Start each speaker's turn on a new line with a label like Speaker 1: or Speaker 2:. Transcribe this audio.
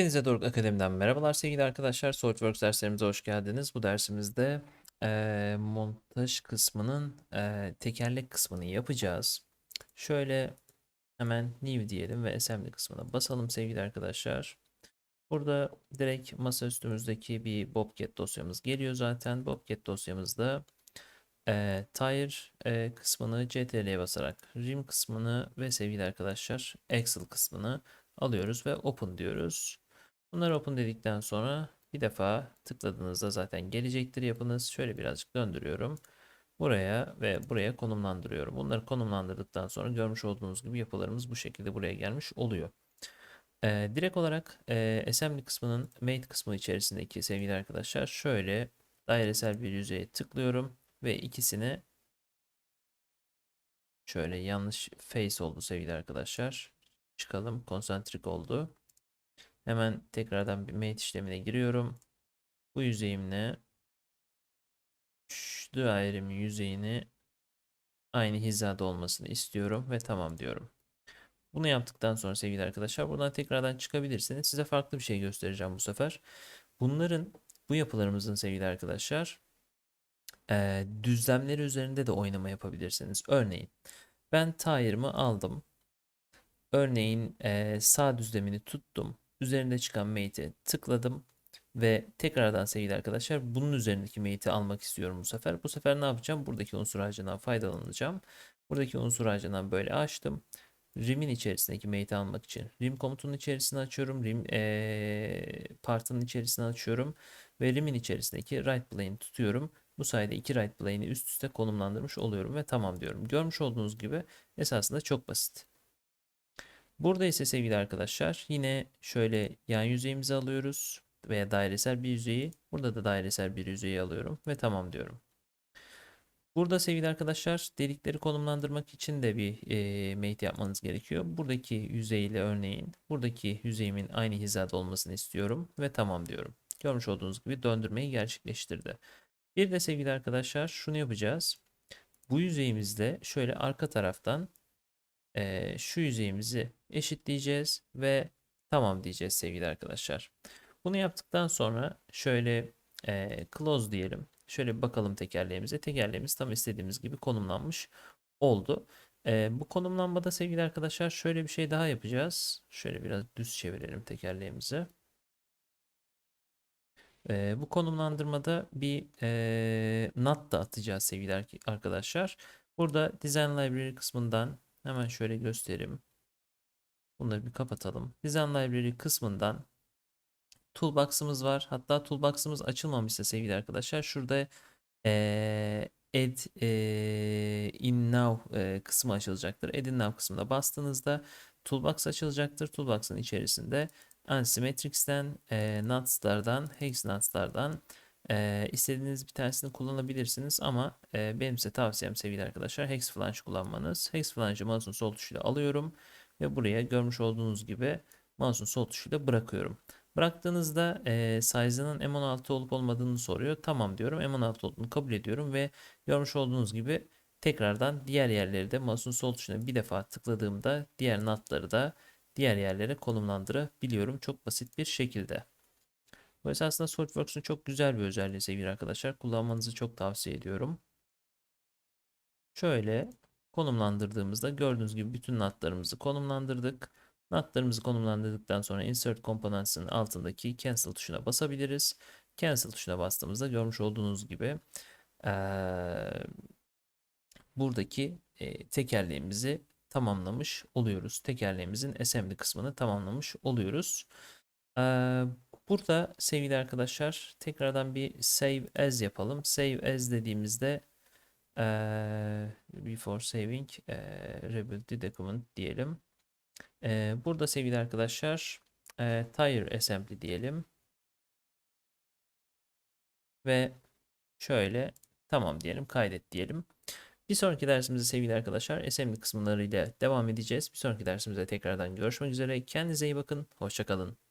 Speaker 1: Hepinize Doruk Akademi'den merhabalar sevgili arkadaşlar. SolidWorks derslerimize hoş geldiniz. Bu dersimizde eee, montaj kısmının eee, tekerlek kısmını yapacağız. Şöyle hemen new diyelim ve assembly kısmına basalım sevgili arkadaşlar. Burada direkt masaüstümüzdeki bir Bobcat dosyamız geliyor zaten. Bobcat dosyamızda eee tire eee, kısmını CTRL'ye basarak rim kısmını ve sevgili arkadaşlar Excel kısmını alıyoruz ve open diyoruz. Bunları open dedikten sonra bir defa tıkladığınızda zaten gelecektir yapınız. Şöyle birazcık döndürüyorum. Buraya ve buraya konumlandırıyorum. Bunları konumlandırdıktan sonra görmüş olduğunuz gibi yapılarımız bu şekilde buraya gelmiş oluyor. Ee, direkt olarak e, assembly kısmının mate kısmı içerisindeki sevgili arkadaşlar şöyle dairesel bir yüzeye tıklıyorum ve ikisini şöyle yanlış face oldu sevgili arkadaşlar. Çıkalım konsantrik oldu. Hemen tekrardan bir mate işlemine giriyorum. Bu yüzeyimle şu dairemin yüzeyini aynı hizada olmasını istiyorum ve tamam diyorum. Bunu yaptıktan sonra sevgili arkadaşlar buradan tekrardan çıkabilirsiniz. Size farklı bir şey göstereceğim bu sefer. Bunların bu yapılarımızın sevgili arkadaşlar eee, düzlemleri üzerinde de oynama yapabilirsiniz. Örneğin ben tire'ımı aldım. Örneğin eee, sağ düzlemini tuttum. Üzerinde çıkan mate'e tıkladım. Ve tekrardan sevgili arkadaşlar bunun üzerindeki mate'i almak istiyorum bu sefer. Bu sefer ne yapacağım? Buradaki unsur ağacından faydalanacağım. Buradaki unsur ağacından böyle açtım. Rim'in içerisindeki mate'i almak için rim komutunun içerisine açıyorum. Rim ee, partının içerisine açıyorum. Ve rim'in içerisindeki right plane'i tutuyorum. Bu sayede iki right plane'i üst üste konumlandırmış oluyorum ve tamam diyorum. Görmüş olduğunuz gibi esasında çok basit. Burada ise sevgili arkadaşlar yine şöyle yan yüzeyimizi alıyoruz veya dairesel bir yüzeyi. Burada da dairesel bir yüzeyi alıyorum ve tamam diyorum. Burada sevgili arkadaşlar delikleri konumlandırmak için de bir e, mate yapmanız gerekiyor. Buradaki yüzeyle örneğin buradaki yüzeyimin aynı hizada olmasını istiyorum ve tamam diyorum. Görmüş olduğunuz gibi döndürmeyi gerçekleştirdi. Bir de sevgili arkadaşlar şunu yapacağız. Bu yüzeyimizde şöyle arka taraftan e, şu yüzeyimizi eşitleyeceğiz ve tamam diyeceğiz sevgili arkadaşlar. Bunu yaptıktan sonra şöyle e, close diyelim. Şöyle bakalım tekerleğimize. Tekerleğimiz tam istediğimiz gibi konumlanmış oldu. E, bu konumlanmada sevgili arkadaşlar şöyle bir şey daha yapacağız. Şöyle biraz düz çevirelim tekerleğimizi. E, bu konumlandırmada bir e, nut da atacağız sevgili arkadaşlar. Burada Design Library kısmından hemen şöyle göstereyim. Bunları bir kapatalım. Design Library kısmından toolbox'ımız var. Hatta toolbox'ımız açılmamışsa sevgili arkadaşlar şurada ee, add ee, in now ee, kısmı açılacaktır. Add in now kısmına bastığınızda toolbox açılacaktır. Toolbox'ın içerisinde Antimetrics'ten, e, nuts'lardan, hex nuts'lardan e, istediğiniz bir tanesini kullanabilirsiniz ama e, benim size tavsiyem sevgili arkadaşlar hex flange kullanmanız. Hex flange'ı mouse'un sol tuşuyla alıyorum ve buraya görmüş olduğunuz gibi mouse'un sol tuşuyla bırakıyorum. Bıraktığınızda e, size'ının M16 olup olmadığını soruyor. Tamam diyorum. M16 olduğunu kabul ediyorum ve görmüş olduğunuz gibi tekrardan diğer yerleri de mouse'un sol tuşuna bir defa tıkladığımda diğer notları da diğer yerlere konumlandırabiliyorum çok basit bir şekilde. Bu esasında SolidWorks'un çok güzel bir özelliği sevgili arkadaşlar. Kullanmanızı çok tavsiye ediyorum. Şöyle konumlandırdığımızda gördüğünüz gibi bütün notlarımızı konumlandırdık. Notlarımızı konumlandırdıktan sonra Insert Components'ın altındaki Cancel tuşuna basabiliriz. Cancel tuşuna bastığımızda görmüş olduğunuz gibi ee, buradaki e, tekerleğimizi tamamlamış oluyoruz. Tekerleğimizin assembly kısmını tamamlamış oluyoruz. Burada sevgili arkadaşlar tekrardan bir save as yapalım. Save as dediğimizde before saving rebuild the document diyelim. Burada sevgili arkadaşlar tire assembly diyelim. Ve şöyle tamam diyelim kaydet diyelim. Bir sonraki dersimizde sevgili arkadaşlar assembly kısımlarıyla devam edeceğiz. Bir sonraki dersimizde tekrardan görüşmek üzere. Kendinize iyi bakın. Hoşçakalın.